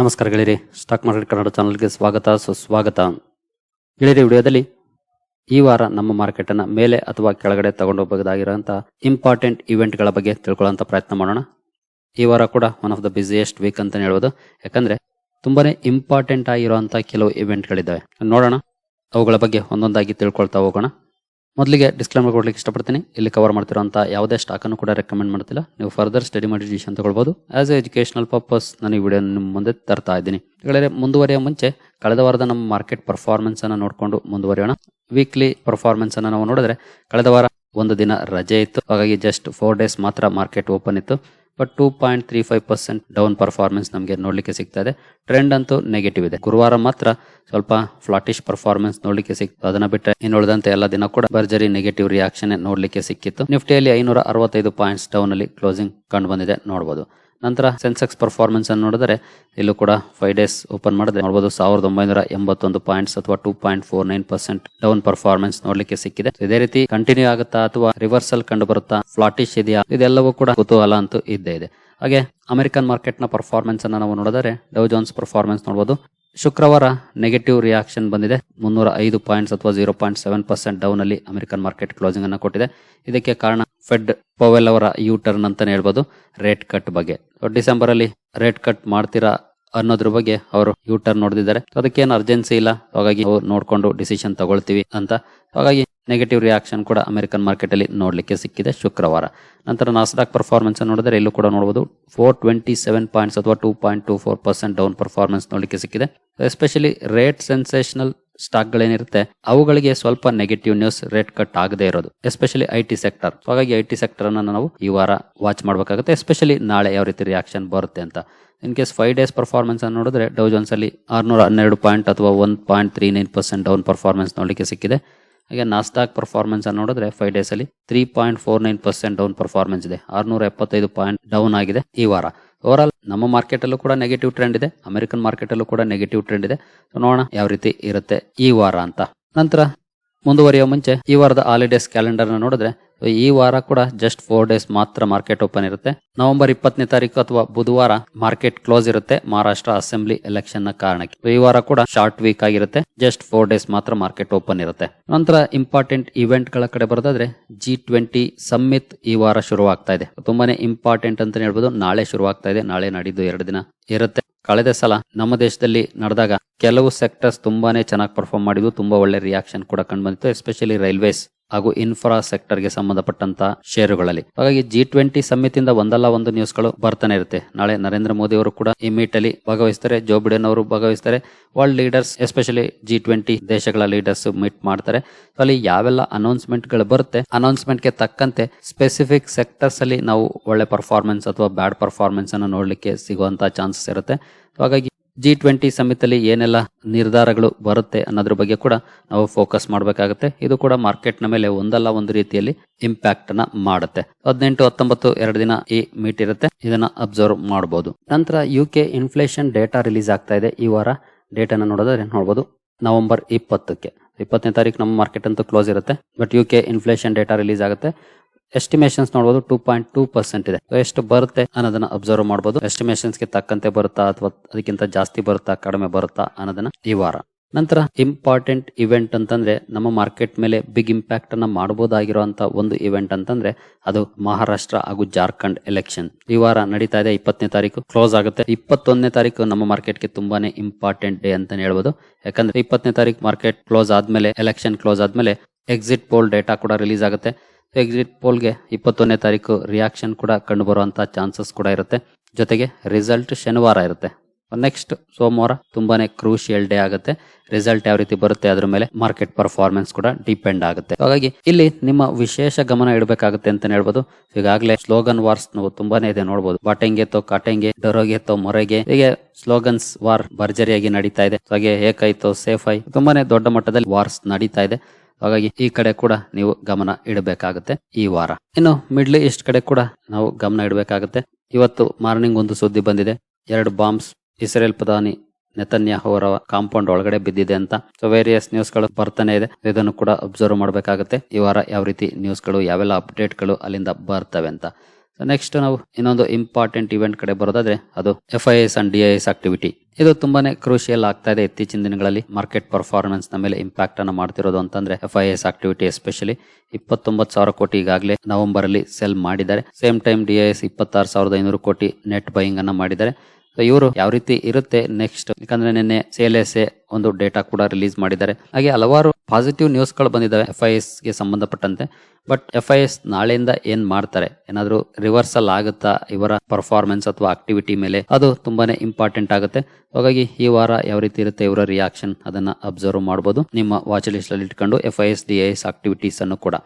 ನಮಸ್ಕಾರ ಗೆಳೆಯರಿ, stock market Kannada ಚಾನಲ್ಗೆ ಸ್ವಾಗತ, ಸುಸ್ವಾಗತ. ಗೆಳೆಯರಿ, ವಿಡಿಯೋದಲ್ಲಿ ಈ ವಾರ ನಮ್ಮ ಮಾರ್ಕೆಟ್ ಮೇಲೆ ಅಥವಾ ಕೆಳಗಡೆ ತಗೊಂಡೋಗಬಹುದಾಗಿರುವಂತಹ ಇಂಪಾರ್ಟೆಂಟ್ ಇವೆಂಟ್ಗಳ ಬಗ್ಗೆ ತಿಳ್ಕೊಳ್ಳೋಂಥ ಪ್ರಯತ್ನ ಮಾಡೋಣ. ಈ ವಾರ ಕೂಡ one of the busiest week ಅಂತ ಹೇಳ್ಬೋದು. ಯಾಕಂದ್ರೆ ತುಂಬಾನೇ ಇಂಪಾರ್ಟೆಂಟ್ ಆಗಿರುವಂತಹ ಕೆಲವು ಇವೆಂಟ್ಗಳಿದ್ದಾವೆ ನೋಡೋಣ, ಅವುಗಳ ಬಗ್ಗೆ ಒಂದೊಂದಾಗಿ ತಿಳ್ಕೊಳ್ತಾ ಹೋಗೋಣ. ಮೊದಲಿಗೆ ಡಿಸ್ಕ್ಲೇಮರ್ ಕೊಡ್ಲಿಕ್ಕೆ ಇಷ್ಟಪಡ್ತೀನಿ. ಇಲ್ಲಿ ಕವರ್ ಮಾಡ್ತಿರೋಂಥ ಯಾವುದೇ ಸ್ಟಾಕನ್ನು ಕೂಡ ರೆಕಮೆಂಡ್ ಮಾಡ್ತಿಲ್ಲ. ನೀವು ಫರ್ದರ್ ಸ್ಟಡಿ ಮಾಡಿ ಡಿಸಿಷನ್ ತಗೊಳ್ಬೋದು. ಆಸ್ ಎ ಎಜುಕೇಷನಲ್ ಪರ್ಪಸ್ ನಾನು ಈ ವಿಡಿಯೋ ನಿಮ್ಮ ಮುಂದೆ ತರ್ತಾ ಇದ್ದೀನಿ. ಹೇಳಿದ್ರೆ ಮುಂದುವರಿಯೋ ಮುಂಚೆ ಕಳೆದ ವಾರದ ನಮ್ಮ ಮಾರ್ಕೆಟ್ ಪರ್ಫಾರ್ಮೆನ್ಸ್ ಅನ್ನು ನೋಡ್ಕೊಂಡು ಮುಂದುವರಿಯೋಣ. ವೀಕ್ಲಿ ಪರ್ಫಾರ್ಮೆನ್ಸ್ ಅನ್ನು ನಾವು ನೋಡಿದ್ರೆ ಕಳೆದ ವಾರ ಒಂದು ದಿನ ರಜೆ ಇತ್ತು. ಹಾಗಾಗಿ ಜಸ್ಟ್ ಫೋರ್ ಡೇಸ್ ಮಾತ್ರ ಮಾರ್ಕೆಟ್ ಓಪನ್ ಇತ್ತು. But two point three five percent down performance ನಮಗೆ ನೋಡಲಿಕ್ಕೆ ಸಿಗ್ತಾ ಇದೆ ಟ್ರೆಂಡ್ ಅಂತೂ ನೆಗೆಟಿವ್ ಇದೆ. ಗುರುವಾರ ಮಾತ್ರ ಸ್ವಲ್ಪ ಫ್ಲಾಟಿಶ್ ಪರ್ಫಾರ್ಮೆನ್ಸ್ ನೋಡಲಿಕ್ಕೆ ಸಿಕ್ತು. ಅದನ್ನ ಬಿಟ್ಟರೆ ಇನ್ನು ಉಳಿದಂತೆ ಎಲ್ಲ ದಿನ ಕೂಡ ಭರ್ಜರಿ ನೆಗೆಟಿವ್ ರಿಯಾಕ್ಷನ್ ನೋಡಲಿಕ್ಕೆ ಸಿಕ್ಕಿತ್ತು. ನಿಫ್ಟಿಯಲ್ಲಿ ಐನೂರ ಅರವತ್ತೈದು ಪಾಯಿಂಟ್ಸ್ ಡೌನ್ ಅಲ್ಲಿ ಕ್ಲೋಸಿಂಗ್ ಕಂಡು ಬಂದಿದೆ. ನೋಡಬಹುದು ನಂತರ ಸೆನ್ಸೆಕ್ಸ್ ಪರ್ಫಾರ್ಮೆನ್ಸ್ ಅನ್ನು ನೋಡಿದರೆ ಇಲ್ಲೂ ಕೂಡ ಫೈವ್ ಡೇಸ್ ಓಪನ್ ಮಾಡಿದ್ರೆ ನೋಡಬಹುದು ಸಾವಿರದ ಒಂಬೈನೂರ ಎಂಬತ್ತೊಂದು ಪಾಯಿಂಟ್ಸ್ ಅಥವಾ two point four nine percent down performance ನೋಡ್ಲಿಕ್ಕೆ ಸಿಕ್ಕಿದೆ. ಇದೇ ರೀತಿ ಕಂಟಿನ್ಯೂ ಆಗುತ್ತಾ ಅಥವಾ ರಿವರ್ಸಲ್ ಕಂಡು ಬರುತ್ತಾ ಫ್ಲಾಟಿಶ್ ಇದೆಯಾ? ಇದೆಲ್ಲವೂ ಕೂಡ ಕುತೂಹಲ ಅಂತೂ ಇದ್ದೇ ಇದೆ. ಹಾಗೆ ಅಮೆರಿಕನ್ ಮಾರ್ಕೆಟ್ನ ಪರ್ಫಾರ್ಮೆನ್ಸ್ ಅನ್ನ ನಾವು ನೋಡಿದರೆ ಡೌ ಜೋನ್ಸ್ ಪರ್ಫಾರ್ಮೆನ್ಸ್ ನೋಡಬಹುದು ಶುಕ್ರವಾರ ನೆಗೆಟಿವ್ ರಿಯಾಕ್ಷನ್ ಬಂದಿದೆ. ಮುನ್ನೂರ ಐದು ಪಾಯಿಂಟ್ಸ್ ಅಥವಾ zero point seven percent down ಅಲ್ಲಿ ಅಮೆರಿಕನ್ ಮಾರ್ಕೆಟ್ ಕ್ಲೋಸಿಂಗ್ ಅನ್ನು ಕೊಟ್ಟಿದೆ. ಇದಕ್ಕೆ ಕಾರಣ ಫೆಡ್ ಪೊವೆಲ್ ಅವರ ಯೂ ಟರ್ನ್ ಅಂತಾನೆ ಹೇಳ್ಬೋದು. ರೇಟ್ ಕಟ್ ಬಗ್ಗೆ. ಡಿಸೆಂಬರ್ ಅಲ್ಲಿ ರೇಟ್ ಕಟ್ ಮಾಡ್ತೀರಾ ಅನ್ನೋದ್ರ ಬಗ್ಗೆ ಅವರು ಯೂ ಟರ್ನ್ ನೋಡಿದ್ದಾರೆ ಅದಕ್ಕೇನು ಅರ್ಜೆನ್ಸಿ ಇಲ್ಲ. ಹಾಗಾಗಿ ಅವ್ರು ನೋಡ್ಕೊಂಡು ಡಿಸಿಷನ್ ತಗೊಳ್ತೀವಿ ಅಂತ. ಹಾಗಾಗಿ ನೆಗೆಟಿವ್ ರಿಯಾಕ್ಷನ್ ಕೂಡ ಅಮೆರಿಕನ್ ಮಾರ್ಕೆಟ್ ಅಲ್ಲಿ ನೋಡ್ಲಿಕ್ಕೆ ಸಿಕ್ಕಿದೆ ಶುಕ್ರವಾರ. ನಂತರ ನಾಸ್ಡಾಕ್ ಪರ್ಫಾರ್ಮೆನ್ಸ್ ನೋಡಿದ್ರೆ ಇಲ್ಲೂ ಕೂಡ ನೋಡಬಹುದು ಫೋರ್ ಟ್ವೆಂಟಿ ಸೆವೆನ್ ಪಾಯಿಂಟ್ಸ್ ಅಥವಾ two point two four percent down performance ನೋಡಲಿಕ್ಕೆ ಸಿಕ್ಕಿದೆ. ಎಸ್ಪೆಷಲಿ ರೇಟ್ ಸೆನ್ಸೇಷನಲ್ ಸ್ಟಾಕ್ಗಳೇನಿರುತ್ತೆ ಅವುಗಳಿಗೆ ಸ್ವಲ್ಪ ನೆಗೆಟಿವ್ ನ್ಯೂಸ್ ರೇಟ್ ಕಟ್ ಆಗದೆ ಇರೋದು. ಎಸ್ಪೆಷಲಿ ಐ ಟಿ ಸೆಕ್ಟರ್ ಹಾಗಾಗಿ ಐ ಟಿ ಸೆಕ್ಟರ್ ಅನ್ನು ನಾವು ಈ ವಾರ ವಾಚ್ ಮಾಡಬೇಕಾಗುತ್ತೆ. ಎಸ್ಪೆಷಲಿ ನಾಳೆ ಯಾವ ರೀತಿ ರಿಯಾಕ್ಷನ್ ಬರುತ್ತೆ ಅಂತ. In case five days performance ಅನ್ನು ನೋಡಿದ್ರೆ ಡೌ ಜೋನ್ಸ್ ಅಲ್ಲಿ ಆರ್ನೂರ ಹನ್ನೆರಡು ಪಾಯಿಂಟ್ ಅಥವಾ one point three nine percent down performance ನೋಡಲಿಕ್ಕೆ ಸಿಕ್ಕಿದೆ. ಹಾಗೆ ನಾಸ್ಟಾಕ್ ಪರ್ಫಾರ್ಮೆನ್ಸ್ ಅನ್ನು ನೋಡಿದ್ರೆ ಫೈವ್ ಡೇಸ್ ಅಲ್ಲಿ three point four nine percent down performance ಇದೆ. ಆರ್ನೂರ ಎಪ್ಪತ್ತೈದು ಪಾಯಿಂಟ್ ಡೌನ್ ಆಗಿದೆ ಈ ವಾರ. ಓವರ್ ಆಲ್ ನಮ್ಮ ಮಾರ್ಕೆಟ್ ಅಲ್ಲೂ ಕೂಡ ನೆಗೆಟಿವ್ ಟ್ರೆಂಡ್ ಇದೆ. ಅಮೆರಿಕನ್ ಮಾರ್ಕೆಟ್ ಅಲ್ಲೂ ಕೂಡ ನೆಗೆಟಿವ್ ಟ್ರೆಂಡ್ ಇದೆ. ನೋಡೋಣ ಯಾವ ರೀತಿ ಇರುತ್ತೆ ಈ ವಾರ ಅಂತ. ನಂತರ ಮುಂದುವರಿಯುವ ಮುಂಚೆ ಈ ವಾರದ ಹಾಲಿಡೇಸ್ ಕ್ಯಾಲೆಂಡರ್ನ ನೋಡಿದ್ರೆ ಈ ವಾರ ಕೂಡ ಜಸ್ಟ್ ಫೋರ್ ಡೇಸ್ ಮಾತ್ರ ಮಾರ್ಕೆಟ್ ಓಪನ್ ಇರುತ್ತೆ. ನವೆಂಬರ್ ಇಪ್ಪತ್ತನೇ ತಾರೀಕು ಅಥವಾ ಬುಧವಾರ ಮಾರ್ಕೆಟ್ ಕ್ಲೋಸ್ ಇರುತ್ತೆ ಮಹಾರಾಷ್ಟ್ರ ಅಸೆಂಬ್ಲಿ ಎಲೆಕ್ಷನ್ನ ಕಾರಣಕ್ಕೆ. ಈ ವಾರ ಕೂಡ ಶಾರ್ಟ್ ವೀಕ್ ಆಗಿರುತ್ತೆ. ಜಸ್ಟ್ ಫೋರ್ ಡೇಸ್ ಮಾತ್ರ ಮಾರ್ಕೆಟ್ ಓಪನ್ ಇರುತ್ತೆ. ನಂತರ ಇಂಪಾರ್ಟೆಂಟ್ ಇವೆಂಟ್ಗಳ ಕಡೆ ಬರೋದಾದ್ರೆ ಜಿ ಟ್ವೆಂಟಿ ಸಮ್ಮಿತ್ ಈ ವಾರ ಶುರುವಾಗ್ತಾ ಇದೆ. ತುಂಬಾನೇ ಇಂಪಾರ್ಟೆಂಟ್ ಅಂತ ಹೇಳ್ಬೋದು. ನಾಳೆ ಶುರುವಾಗ್ತಾ ಇದೆ. ನಾಳೆ ನಾಡಿದ್ದು ಎರಡು ದಿನ ಇರುತ್ತೆ. ಕಳೆದ ಸಲ ನಮ್ಮ ದೇಶದಲ್ಲಿ ನಡೆದಾಗ ಕೆಲವು ಸೆಕ್ಟರ್ಸ್ ತುಂಬಾನೇ ಚೆನ್ನಾಗಿ ಪರ್ಫಾರ್ಮ್ ಮಾಡಿದ್ವು ತುಂಬಾ ಒಳ್ಳೆ ರಿಯಾಕ್ಷನ್ ಕೂಡ ಕಂಡು ಬಂದಿತ್ತು ಎಸ್ಪೆಷಲಿ ರೈಲ್ವೇಸ್ ಹಾಗೂ ಇನ್ಫ್ರಾ ಸೆಕ್ಟರ್ಗೆ ಸಂಬಂಧಪಟ್ಟಂತ ಷೇರುಗಳಲ್ಲಿ ಹಾಗಾಗಿ ಜಿ ಟ್ವೆಂಟಿ ಸಮಿತಿಯಿಂದ ಒಂದಲ್ಲ ಒಂದು ನ್ಯೂಸ್ಗಳು ಬರ್ತಾನೆ ಇರುತ್ತೆ. ನಾಳೆ ನರೇಂದ್ರ ಮೋದಿ ಅವರು ಕೂಡ ಈ ಮೀಟ್ ಅಲ್ಲಿ ಭಾಗವಹಿಸ್ತಾರೆ ಜೋ ಬಿಡೆನ್ ಅವರು ಭಾಗವಹಿಸ್ತಾರೆ. World leaders especially G twenty ದೇಶಗಳ ಲೀಡರ್ಸ್ ಮೀಟ್ ಮಾಡ್ತಾರೆ. ಅಲ್ಲಿ ಯಾವೆಲ್ಲ ಅನೌನ್ಸ್ಮೆಂಟ್ಗಳು ಬರುತ್ತೆ ಅನೌನ್ಸ್ಮೆಂಟ್ಗೆ ತಕ್ಕಂತೆ ಸ್ಪೆಸಿಫಿಕ್ ಸೆಕ್ಟರ್ಸ್ ಅಲ್ಲಿ ನಾವು ಒಳ್ಳೆ ಪರ್ಫಾರ್ಮೆನ್ಸ್ ಅಥವಾ ಬ್ಯಾಡ್ ಪರ್ಫಾರ್ಮೆನ್ಸ್ ಅನ್ನು ನೋಡ್ಲಿಕ್ಕೆ ಸಿಗುವಂತ ಚಾನ್ಸಸ್ ಇರುತ್ತೆ. ಹಾಗಾಗಿ ಜಿ ಟ್ವೆಂಟಿ ಸಮಿತಿಯಲ್ಲಿ ಏನೆಲ್ಲ ನಿರ್ಧಾರಗಳು ಬರುತ್ತೆ ಅನ್ನೋದ್ರ ಬಗ್ಗೆ ಕೂಡ ನಾವು ಫೋಕಸ್ ಮಾಡಬೇಕಾಗುತ್ತೆ. ಇದು ಕೂಡ ಮಾರ್ಕೆಟ್ನ ಮೇಲೆ ಒಂದಲ್ಲ ಒಂದು ರೀತಿಯಲ್ಲಿ ಇಂಪ್ಯಾಕ್ಟ್ನ ಮಾಡುತ್ತೆ. ಹದಿನೆಂಟು, ಹತ್ತೊಂಬತ್ತು, ಎರಡು ದಿನ ಈ ಮೀಟ್ ಇರುತ್ತೆ. ಇದನ್ನ ಅಬ್ಸರ್ವ್ ಮಾಡಬಹುದು ನಂತರ U K inflation data release ಆಗ್ತಾ ಇದೆ. ಈ ವಾರ ಡೇಟಾನ ನೋಡೋದಾದ್ರೆ ನೋಡಬಹುದು ನವೆಂಬರ್ ಇಪ್ಪತ್ತಕ್ಕೆ. ಇಪ್ಪತ್ತನೇ ತಾರೀಕು ನಮ್ಮ ಮಾರ್ಕೆಟ್ ಅಂತೂ ಕ್ಲೋಸ್ ಇರುತ್ತೆ. But U K inflation data release ಆಗುತ್ತೆ. ಎಸ್ಟಿಮೇಷನ್ಸ್ ನೋಡಬಹುದು ಟೂ ಪಾಯಿಂಟ್ ಟೂ ಪರ್ಸೆಂಟ್ ಇದೆ. ಎಷ್ಟು ಬರುತ್ತೆ ಅನ್ನೋದನ್ನ ಅಬ್ಸರ್ವ್ ಮಾಡಬಹುದು ಎಸ್ಟಿಮೇಷನ್ಸ್ಗೆ ತಕ್ಕಂತೆ ಬರುತ್ತಾ ಅಥವಾ ಅದಕ್ಕಿಂತ ಜಾಸ್ತಿ ಬರುತ್ತಾ, ಕಡಿಮೆ ಬರುತ್ತಾ ಅನ್ನೋದನ್ನ ಈ ವಾರ. ನಂತರ ಇಂಪಾರ್ಟೆಂಟ್ ಇವೆಂಟ್ ಅಂತಂದ್ರೆ ನಮ್ಮ ಮಾರ್ಕೆಟ್ ಮೇಲೆ ಬಿಗ್ ಇಂಪ್ಯಾಕ್ಟ್ ಅನ್ನ ಮಾಡಬಹುದಾಗಿರುವಂತಹ ಒಂದು ಇವೆಂಟ್ ಅಂತಂದ್ರೆ ಅದು ಮಹಾರಾಷ್ಟ್ರ ಹಾಗೂ ಜಾರ್ಖಂಡ್ ಎಲೆಕ್ಷನ್ ಈ ವಾರ ನಡೀತಾ ಇದೆ ಇಪ್ಪತ್ತನೇ ತಾರೀಕು. ಕ್ಲೋಸ್ ಆಗುತ್ತೆ. ಇಪ್ಪತ್ತೊಂದನೇ ತಾರೀಕು ನಮ್ಮ ಮಾರ್ಕೆಟ್ಗೆ ತುಂಬಾನೇ ಇಂಪಾರ್ಟೆಂಟ್ ಡೇ ಅಂತಾನೆ ಹೇಳ್ಬೋದು. ಯಾಕಂದ್ರೆ ಇಪ್ಪತ್ತನೇ ತಾರೀಕು ಮಾರ್ಕೆಟ್ ಕ್ಲೋಸ್ ಆದ್ಮೇಲೆ ಎಲೆಕ್ಷನ್ ಕ್ಲೋಸ್ ಆದ್ಮೇಲೆ ಎಕ್ಸಿಟ್ ಪೋಲ್ ಡೇಟಾ ಕೂಡ ರಿಲೀಸ್ ಆಗುತ್ತೆ. ಎಕ್ಸಿಟ್ ಪೋಲ್ಗೆ ಇಪ್ಪತ್ತೊಂದನೇ ತಾರೀಕು ರಿಯಾಕ್ಷನ್ ಕೂಡ ಕಂಡು ಬರುವಂತಹ ಚಾನ್ಸಸ್ ಕೂಡ ಇರುತ್ತೆ. ಜೊತೆಗೆ ರಿಸಲ್ಟ್ ಶನಿವಾರ ಇರುತ್ತೆ. ನೆಕ್ಸ್ಟ್ ಸೋಮವಾರ ತುಂಬಾನೇ ಕ್ರೂಷಿಯಲ್ ಡೇ ಆಗುತ್ತೆ. ರಿಸಲ್ಟ್ ಯಾವ ರೀತಿ ಬರುತ್ತೆ ಅದ್ರ ಮೇಲೆ ಮಾರ್ಕೆಟ್ ಪರ್ಫಾರ್ಮೆನ್ಸ್ ಕೂಡ ಡಿಪೆಂಡ್ ಆಗುತ್ತೆ. ಹಾಗಾಗಿ ಇಲ್ಲಿ ನಿಮ್ಮ ವಿಶೇಷ ಗಮನ ಇಡಬೇಕಾಗುತ್ತೆ ಅಂತ ಹೇಳ್ಬೋದು. ಈಗಾಗಲೇ ಸ್ಲೋಗನ್ ವಾರ್ಸ್ ನಾವು ತುಂಬಾನೇ ಇದೆ ನೋಡಬಹುದು ಬಾಟೆಂಗೆ ತೋ ಕಾಟೆಂಗೆ ಡರೋಗೆ ತೋ ಮೊರೆಗೆ, ಹೀಗೆ ಸ್ಲೋಗನ್ಸ್ ವಾರ್ ಭರ್ಜರಿಯಾಗಿ ನಡೀತಾ ಇದೆ. ಹಾಗೆ ಏಕೈತೋ ಸೇಫ್ ಆಯ್ ತುಂಬಾನೇ ದೊಡ್ಡ ಮಟ್ಟದಲ್ಲಿ ವಾರ್ಸ್ ನಡೀತಾ ಇದೆ. ಹಾಗಾಗಿ ಈ ಕಡೆ ಕೂಡ ನೀವು ಗಮನ ಇಡಬೇಕಾಗುತ್ತೆ ಈ ವಾರ. ಇನ್ನು ಮಿಡ್ಲ್ ಈಸ್ಟ್ ಕಡೆ ಕೂಡ ನಾವು ಗಮನ ಇಡಬೇಕಾಗುತ್ತೆ. ಇವತ್ತು ಮಾರ್ನಿಂಗ್ ಒಂದು ಸುದ್ದಿ ಬಂದಿದೆ. ಎರಡು ಬಾಂಬ್ಸ್ ಇಸ್ರೇಲ್ ಪ್ರಧಾನಿ ನೆತನ್ಯಾಹು ಅವರ ಕಾಂಪೌಂಡ್ ಒಳಗಡೆ ಬಿದ್ದಿದೆ ಅಂತ. ಸೊ ವೇರಿಯಸ್ ನ್ಯೂಸ್ಗಳು ಬರ್ತಾನೆ ಇದೆ. ಇದನ್ನು ಕೂಡ ಅಬ್ಸರ್ವ್ ಮಾಡಬೇಕಾಗುತ್ತೆ. ಈ ವಾರ ಯಾವ ರೀತಿ ನ್ಯೂಸ್ಗಳು, ಯಾವೆಲ್ಲ ಅಪ್ಡೇಟ್ಗಳು ಅಲ್ಲಿಂದ ಬರ್ತವೆ ಅಂತ. ನೆಕ್ಸ್ಟ್ ನಾವು ಇನ್ನೊಂದು ಇಂಪಾರ್ಟೆಂಟ್ ಇವೆಂಟ್ ಕಡೆ ಬರೋದಾದ್ರೆ ಅದು F I S and D I S activity ಇದು ತುಂಬಾನೇ ಕ್ರೂಷಿಯಲ್ ಆಗ್ತಾ ಇದೆ ಇತ್ತೀಚಿನ ದಿನಗಳಲ್ಲಿ ಮಾರ್ಕೆಟ್ ಪರ್ಫಾರ್ಮೆನ್ಸ್ನ ಮೇಲೆ ಇಂಪ್ಯಾಕ್ಟ್ ಅನ್ನು ಮಾಡ್ತಿರೋದು ಅಂತಂದ್ರೆ F I S activity especially ಇಪ್ಪತ್ತೊಂಬತ್ತು ಸಾವಿರ ಕೋಟಿ ಈಗಾಗಲೇ ನವೆಂಬರ್ ಅಲ್ಲಿ ಸೆಲ್ ಮಾಡಿದ್ದಾರೆ. Same time D I S ಇಪ್ಪತ್ತಾರು ಸಾವಿರದ ಐನೂರು ಕೋಟಿ ನೆಟ್ ಬೈಯಿಂಗ್ ಅನ್ನ ಮಾಡಿದ್ದಾರೆ. ಸೊ ಇವರು ಯಾವ ರೀತಿ ಇರುತ್ತೆ ನೆಕ್ಸ್ಟ್ ಯಾಕಂದ್ರೆ ನಿನ್ನೆ ಎ ಒಂದು ಡೇಟಾ ಕೂಡ ರಿಲೀಸ್ ಮಾಡಿದ್ದಾರೆ. ಹಾಗೆ ಹಲವಾರು ಪಾಸಿಟಿವ್ ನ್ಯೂಸ್ಗಳು ಬಂದಿದ್ದಾವೆ ಎಫ್ ಐ ಎಸ್ಗೆ ಸಂಬಂಧಪಟ್ಟಂತೆ. ಬಟ್ ಎಫ್ ಐ ಎಸ್ ನಾಳೆಯಿಂದ ಏನ್ ಮಾಡ್ತಾರೆ? ಏನಾದ್ರೂ ರಿವರ್ಸಲ್ ಆಗುತ್ತಾ? ಇವರ ಪರ್ಫಾರ್ಮೆನ್ಸ್ ಅಥವಾ ಆಕ್ಟಿವಿಟಿ ಮೇಲೆ? ಅದು ತುಂಬಾನೇ ಇಂಪಾರ್ಟೆಂಟ್ ಆಗುತ್ತೆ. ಹಾಗಾಗಿ ಈ ವಾರ ಯಾವ ರೀತಿ ಇರುತ್ತೆ ಇವರ ರಿಯಾಕ್ಷನ್ ಅದನ್ನ ಅಬ್ಸರ್ವ್ ಮಾಡಬಹುದು ನಿಮ್ಮ ವಾಚ್ ಲಿಸ್ಟ್ ಅಲ್ಲಿ ಇಟ್ಕೊಂಡು F I S D S activities ಅನ್ನು ಕೂಡ.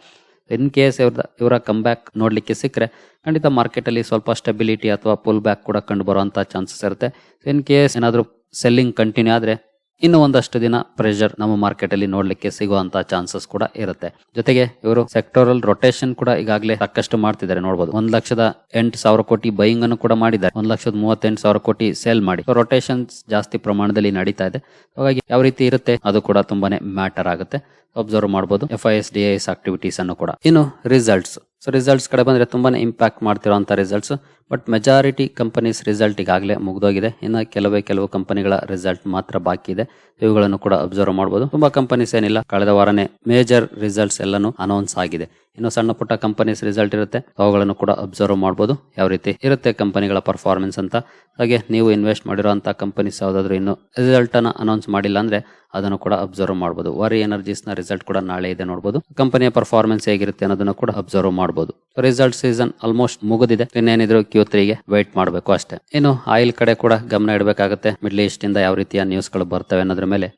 ಇನ್ ಕೇಸ್ ಇವ್ರ ಇವರ ಕಮ್ ಬ್ಯಾಕ್ ನೋಡಲಿಕ್ಕೆ ಸಿಕ್ಕರೆ ಖಂಡಿತ ಮಾರ್ಕೆಟಲ್ಲಿ ಸ್ವಲ್ಪ ಸ್ಟೆಬಿಲಿಟಿ ಅಥವಾ ಪುಲ್ ಬ್ಯಾಕ್ ಕೂಡ ಕಂಡು ಬರುವಂಥ ಚಾನ್ಸಸ್ ಇರುತ್ತೆ ಇನ್ ಕೇಸ್ ಏನಾದರೂ ಸೆಲ್ಲಿಂಗ್ ಕಂಟಿನ್ಯೂ ಆದರೆ ಇನ್ನು ಒಂದಷ್ಟು ದಿನ ಪ್ರೆಷರ್ ನಮ್ಮ ಮಾರ್ಕೆಟ್ ಅಲ್ಲಿ ನೋಡ್ಲಿಕ್ಕೆ ಸಿಗುವಂತ ಚಾನ್ಸಸ್ ಕೂಡ ಇರುತ್ತೆ. ಜೊತೆಗೆ ಇವರು ಸೆಕ್ಟೋರಲ್ ರೊಟೇಷನ್ ಕೂಡ ಈಗಾಗಲೇ ಸಾಕಷ್ಟು ಮಾಡ್ತಿದ್ದಾರೆ ನೋಡಬಹುದು ಒಂದ್ ಲಕ್ಷದ ಎಂಟು ಸಾವಿರ ಕೋಟಿ ಬೈಯಿಂಗ್ ಅನ್ನು ಕೂಡ ಮಾಡಿದ್ದಾರೆ. ಒಂದ್ ಲಕ್ಷದ ಮೂವತ್ತೆಂಟು ಸಾವಿರ ಕೋಟಿ ಸೇಲ್ ಮಾಡಿ. ರೊಟೇಷನ್ಸ್ ಜಾಸ್ತಿ ಪ್ರಮಾಣದಲ್ಲಿ ನಡೀತಾ ಇದೆ. ಹಾಗಾಗಿ ಯಾವ ರೀತಿ ಇರುತ್ತೆ ಅದು ಕೂಡ ತುಂಬಾನೇ ಮ್ಯಾಟರ್ ಆಗುತ್ತೆ. ಅಬ್ಸರ್ವ್ ಮಾಡಬಹುದು F I S D S activities ಅನ್ನು ಕೂಡ. ಇನ್ನು ರಿಸಲ್ಟ್ಸ್ ಸೊ ರಿಸಲ್ಟ್ಸ್ ಕಡೆ ಬಂದ್ರೆ ತುಂಬಾನೇ impact ಮಾಡ್ತಿರೋಂತ results but majority companies result ಈಗಾಗಲೇ ಮುಗ್ದೋಗಿದೆ. ಇನ್ನು ಕೆಲವೇ ಕೆಲವು ಕಂಪನಿಗಳ ರಿಸಲ್ಟ್ ಮಾತ್ರ ಬಾಕಿ ಇದೆ. ಇವುಗಳನ್ನು ಕೂಡ ಅಬ್ಸರ್ವ್ ಮಾಡಬಹುದು ತುಂಬಾ ಕಂಪನೀಸ್ ಏನಿಲ್ಲ. ಕಳೆದ ವಾರನೇ ಮೇಜರ್ ರಿಸಲ್ಟ್ಸ್ ಎಲ್ಲಾನು ಅನೌನ್ಸ್ ಆಗಿದೆ. ಇನ್ನು ಸಣ್ಣ ಪುಟ್ಟ ಕಂಪನೀಸ್ ರಿಸಲ್ಟ್ ಇರುತ್ತೆ, ಅವುಗಳನ್ನು ಕೂಡ ಅಬ್ಸರ್ವ್ ಮಾಡಬಹುದು ಯಾವ ರೀತಿ ಇರುತ್ತೆ ಕಂಪನಿಗಳ ಪರ್ಫಾರ್ಮೆನ್ಸ್ ಅಂತ. ಹಾಗೆ ನೀವು ಇನ್ವೆಸ್ಟ್ ಮಾಡಿರುವಂತ ಕಂಪನೀಸ್ ಯಾವ್ದಾದ್ರು ಇನ್ನು ರಿಸಲ್ಟ್ ಅನ್ನ ಅನೌನ್ಸ್ ಮಾಡಿಲ್ಲ ಅಂದ್ರೆ ಅದನ್ನು ಕೂಡ ಅಬ್ಸರ್ವ್ ಮಾಡಬಹುದು ವರಿ ಎನರ್ಜೀಸ್ನ ರಿಸಲ್ಟ್ ಕೂಡ ನಾಳೆ ಇದೆ ನೋಡಬಹುದು ಕಂಪನಿಯ ಪರ್ಫಾರ್ಮೆನ್ಸ್ ಹೇಗಿರುತ್ತೆ ಅನ್ನೋದನ್ನು ಕೂಡ ಅಬ್ಸರ್ವ್ ಮಾಡಬಹುದು ರಿಸಲ್ಟ್ ಸೀಸನ್ ಆಲ್ಮೋಸ್ಟ್ ಮುಗಿದಿದೆ. ಇನ್ನೇನಿದ್ರು ಕ್ಯೂ ತ್ರೀಗೆ ವೈಟ್ ಮಾಡಬೇಕು ಅಷ್ಟೇ. ಇನ್ನು ಆಯಿಲ್ ಕಡೆ ಕೂಡ ಗಮನ ಇಡಬೇಕಾಗುತ್ತೆ. ಮಿಡ್ಲ್ ಈಸ್ಟ್ ಇಂದ ಯಾವ ರೀತಿಯ ನ್ಯೂಸ್ಗಳು ಬರ್ತವೆ ಅನ್ನೋದ್ರ ಮೇಲೆ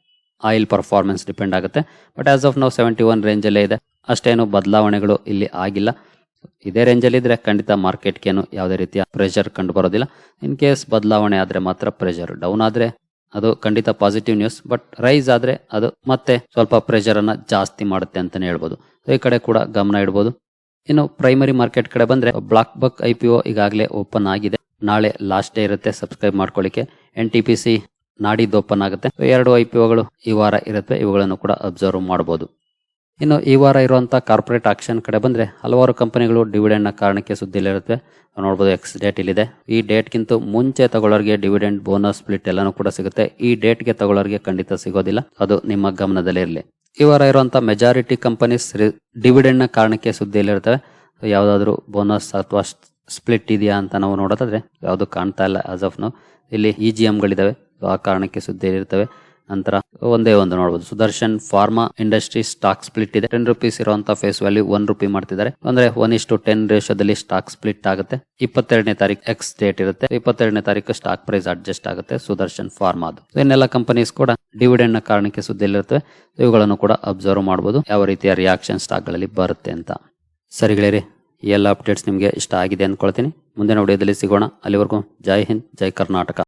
ಆಯಿಲ್ ಪರ್ಫಾರ್ಮೆನ್ಸ್ ಡಿಪೆಂಡ್ ಆಗುತ್ತೆ. ಬಟ್ ಆಸ್ ಆಫ್ ನಾವು ಸೆವೆಂಟಿ ಒನ್ ರೇಂಜಲ್ಲೇ ಇದೆ. ಅಷ್ಟೇನು ಬದಲಾವಣೆಗಳು ಇಲ್ಲಿ ಆಗಿಲ್ಲ. ಇದೇ ರೇಂಜಲ್ಲಿದ್ದರೆ ಖಂಡಿತ ಮಾರ್ಕೆಟ್ಗೇನು ಯಾವುದೇ ರೀತಿಯ ಪ್ರೆಷರ್ ಕಂಡು ಬರೋದಿಲ್ಲ. ಇನ್ ಕೇಸ್ ಬದಲಾವಣೆ ಆದರೆ ಮಾತ್ರ ಪ್ರೆಷರ್ ಡೌನ್ ಆದರೆ ಅದು ಖಂಡಿತ ಪಾಸಿಟಿವ್ ನ್ಯೂಸ್ ಬಟ್ ರೈಸ್ ಆದರೆ ಅದು ಮತ್ತೆ ಸ್ವಲ್ಪ ಪ್ರೆಷರನ್ನು ಜಾಸ್ತಿ ಮಾಡುತ್ತೆ ಅಂತಲೇ ಹೇಳ್ಬೋದು. ಈ ಕಡೆ ಕೂಡ ಗಮನ ಇಡ್ಬೋದು. ಇನ್ನು ಪ್ರೈಮರಿ ಮಾರ್ಕೆಟ್ ಕಡೆ ಬಂದರೆ block buck I P O ಈಗಾಗಲೇ ಓಪನ್ ಆಗಿದೆ. ನಾಳೆ ಲಾಸ್ಟ್ ಡೇ ಇರುತ್ತೆ. ಸಬ್ಸ್ಕ್ರೈಬ್ ಮಾಡ್ಕೊಳ್ಳಿಕ್ಕೆ. ಎನ್ ಟಿ ಪಿ ಸಿ ನಾಡಿದ್ದು ಓಪನ್ ಆಗುತ್ತೆ ಎರಡು ಐ ಪಿ ಈ ವಾರ ಇರುತ್ತೆ. ಇವುಗಳನ್ನು ಕೂಡ ಅಬ್ಸರ್ವ್ ಮಾಡಬಹುದು ಇನ್ನು ಈ ವಾರ ಇರುವಂತಹ ಕಾರ್ಪೊರೇಟ್ ಆಕ್ಷನ್ ಕಡೆ ಬಂದ್ರೆ ಹಲವಾರು ಕಂಪನಿಗಳು ಡಿವಿಡೆಂಡ್ನ ಕಾರಣಕ್ಕೆ ಸುದ್ದಿಲಿರುತ್ತೆ. ನೋಡಬಹುದು ಎಕ್ಸ್ ಡೇಟ್ ಇಲ್ಲಿದೆ. ಈ ಡೇಟ್ ಗಿಂತ ಮುಂಚೆ ತಗೊಳ್ಳೋರಿಗೆ ಡಿವಿಡೆಂಡ್, ಬೋನಸ್, ಸ್ಪ್ಲಿಟ್ ಎಲ್ಲಾನು ಕೂಡ ಸಿಗುತ್ತೆ. ಈ ಡೇಟ್ಗೆ ತಗೊಳ್ಳೋರಿಗೆ ಖಂಡಿತ ಸಿಗೋದಿಲ್ಲ. ಅದು ನಿಮ್ಮ ಗಮನದಲ್ಲಿರಲಿ ಈ ವಾರ ಇರುವಂತಹ ಮೆಜಾರಿಟಿ ಕಂಪನೀಸ್ ಡಿವಿಡೆಂಡ್ನ ಕಾರಣಕ್ಕೆ ಸುದ್ದಿಯಲ್ಲಿರ್ತವೆ ಯಾವ್ದಾದ್ರು ಬೋನಸ್ ಅಥವಾ ಸ್ಪ್ಲಿಟ್ ಇದೆಯಾ ಅಂತ ನಾವು ನೋಡೋದಾದ್ರೆ ಯಾವುದು ಕಾಣ್ತಾ ಇಲ್ಲ ಆಸ್ ಆಫ್ ನೋ ಇಲ್ಲಿ ಇ ಜಿ ಗಳಿದಾವೆ. ಆ ಕಾರಣಕ್ಕೆ ಸುದ್ದಿಯಲ್ಲಿರ್ತವೆ ನಂತರ ಒಂದೇ ಒಂದು ನೋಡಬಹುದು Sudarshan pharma industry stock split ಇದೆ. ಟೆನ್ ರುಪೀಸ್ ಇರುವಂತಹ ಫೇಸ್ ವ್ಯಾಲ್ಯೂ ಒನ್ ರುಪಿ ಮಾಡ್ತಿದ್ದಾರೆ. ಅಂದ್ರೆ ಒನ್ ಇಷ್ಟು ಟೆನ್ ರೇಷೋದಲ್ಲಿ ಸ್ಟಾಕ್ ಸ್ಪ್ಲಿಟ್ ಆಗುತ್ತೆ. ಇಪ್ಪತ್ತೆರಡನೇ ತಾರೀಕು ಎಕ್ಸ್ ಡೇಟ್ ಇರುತ್ತೆ. ಇಪ್ಪತ್ತೆರಡನೇ ತಾರೀಕು ಸ್ಟಾಕ್ ಪ್ರೈಸ್ ಅಡ್ಜಸ್ಟ್ ಆಗುತ್ತೆ ಸುದರ್ಶನ್ ಫಾರ್ಮಾ ಅದು ಇನ್ನೆಲ್ಲ ಕಂಪನೀಸ್ ಕೂಡ ಡಿವಿಡೆಂಡ್ನ ಕಾರಣಕ್ಕೆ ಸುದ್ದಿಯಲ್ಲಿರುತ್ತವೆ ಇವುಗಳನ್ನು ಕೂಡ ಅಬ್ಸರ್ವ್ ಮಾಡಬಹುದು ಯಾವ ರೀತಿಯ ರಿಯಾಕ್ಷನ್ ಸ್ಟಾಕ್ಗಳಲ್ಲಿ ಬರುತ್ತೆ ಅಂತ. ಸರಿಗಳೇರಿ ಈ ಎಲ್ಲ ಅಪ್ಡೇಟ್ಸ್ ನಿಮಗೆ ಇಷ್ಟ ಆಗಿದೆ ಅನ್ಕೊಳ್ತೀನಿ. ಮುಂದಿನ ವಿಡಿಯೋದಲ್ಲಿ ಸಿಗೋಣ. ಅಲ್ಲಿವರೆಗೂ ಜೈ ಹಿಂದ್, ಜೈ ಕರ್ನಾಟಕ.